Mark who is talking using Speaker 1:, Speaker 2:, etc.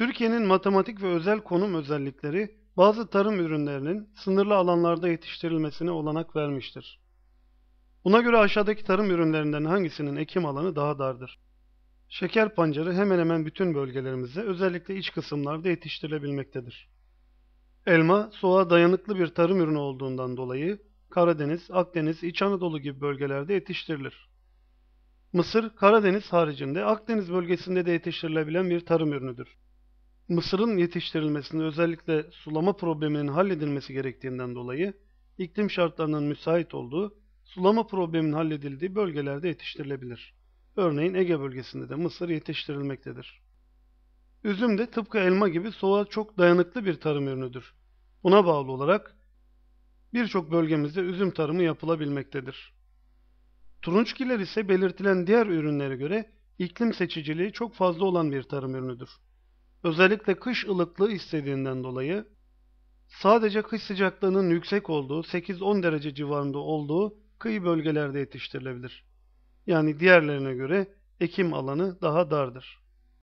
Speaker 1: Türkiye'nin matematik ve özel konum özellikleri bazı tarım ürünlerinin sınırlı alanlarda yetiştirilmesine olanak vermiştir. Buna göre aşağıdaki tarım ürünlerinden hangisinin ekim alanı daha dardır? Şeker pancarı hemen hemen bütün bölgelerimizde özellikle iç kısımlarda yetiştirilebilmektedir. Elma, soğuğa dayanıklı bir tarım ürünü olduğundan dolayı Karadeniz, Akdeniz, İç Anadolu gibi bölgelerde yetiştirilir. Mısır, Karadeniz haricinde Akdeniz bölgesinde de yetiştirilebilen bir tarım ürünüdür. Mısırın yetiştirilmesinde özellikle sulama probleminin halledilmesi gerektiğinden dolayı iklim şartlarının müsait olduğu, sulama probleminin halledildiği bölgelerde yetiştirilebilir. Örneğin Ege bölgesinde de mısır yetiştirilmektedir. Üzüm de tıpkı elma gibi soğuğa çok dayanıklı bir tarım ürünüdür. Buna bağlı olarak birçok bölgemizde üzüm tarımı yapılabilmektedir. Turunçgiller ise belirtilen diğer ürünlere göre iklim seçiciliği çok fazla olan bir tarım ürünüdür. Özellikle kış ılıklığı istediğinden dolayı sadece kış sıcaklığının yüksek olduğu 8-10 derece civarında olduğu kıyı bölgelerde yetiştirilebilir. Yani diğerlerine göre ekim alanı daha dardır.